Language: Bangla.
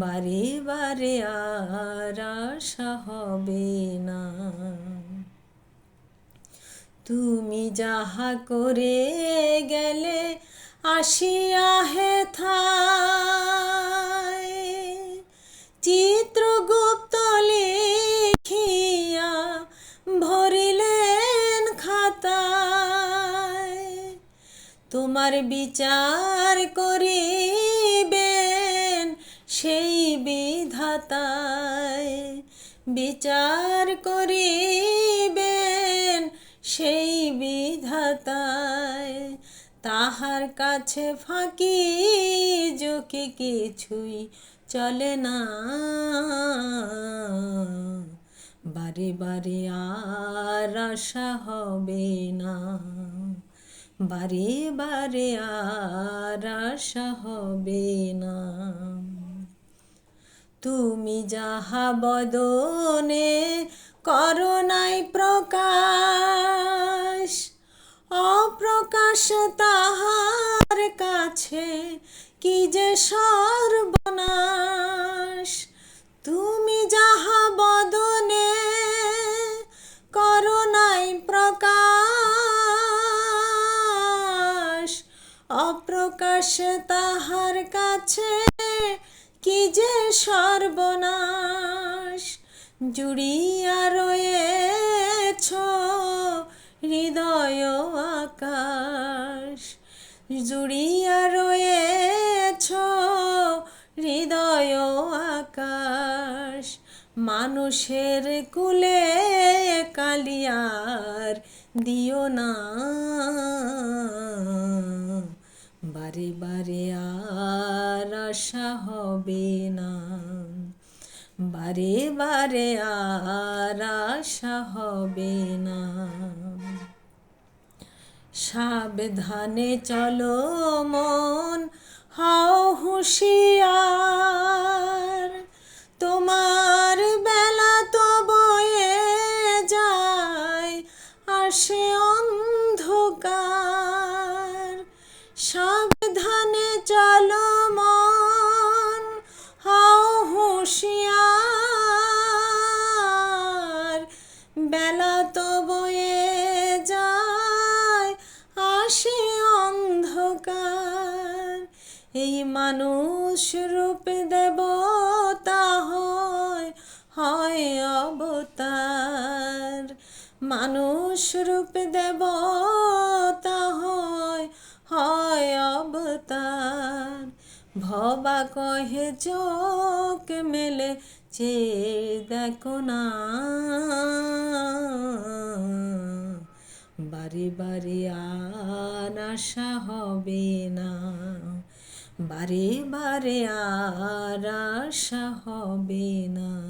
বারে বারে আর আশা হবে না। তুমি যাহা করে গেলে আসিয়া হে থায় চিত্রগুপ্ত লিখিয়া ভরিলেন খাতায়। তোমার বিচার করিবেন সেই বিধাতায় বিচার করিবেন সেই বিধাতায়। তাহার কাছে ফাঁকি যোকে কিছুই চলে না। বারে বারে আর আশা হবে না। বারে বারে আর আশা হবে না। তুমি যাহা বদনে করোনাই প্রকাশ, অপ্রকাশ তাহার কাছে কি যে সর্বনাশ। তুমি যাহা বদনে করোনাই প্রকাশ, অপ্রকাশ তাহার কাছে কি যে সর্বনাশ জুড়িয়া রয়েছ হৃদয় আকাশ। জুড়িয়া রয়েছ হৃদয় আকাশ। মানুষের কুলে কালিয়ার দিও না। বারে বারে আর আশা হবে না। বারে বারে আর আশা হবে না। সাবধানে চলো মন, হাও হুঁশিয়ার। সাবধানে চলো মন, হাও হুঁশিয়ার। বেলা তো বয়ে যায়, আসে অন্ধকার। এই মানুষ রূপ দেবতা হয় হয় অবতার। মানুষ রূপ দেবতা হয়। অবতার। ভবা কহে চোখ মেলে চে দেখো না। বারে বারে আর আশা হবে না। বারে বারে আর আশা হবে না।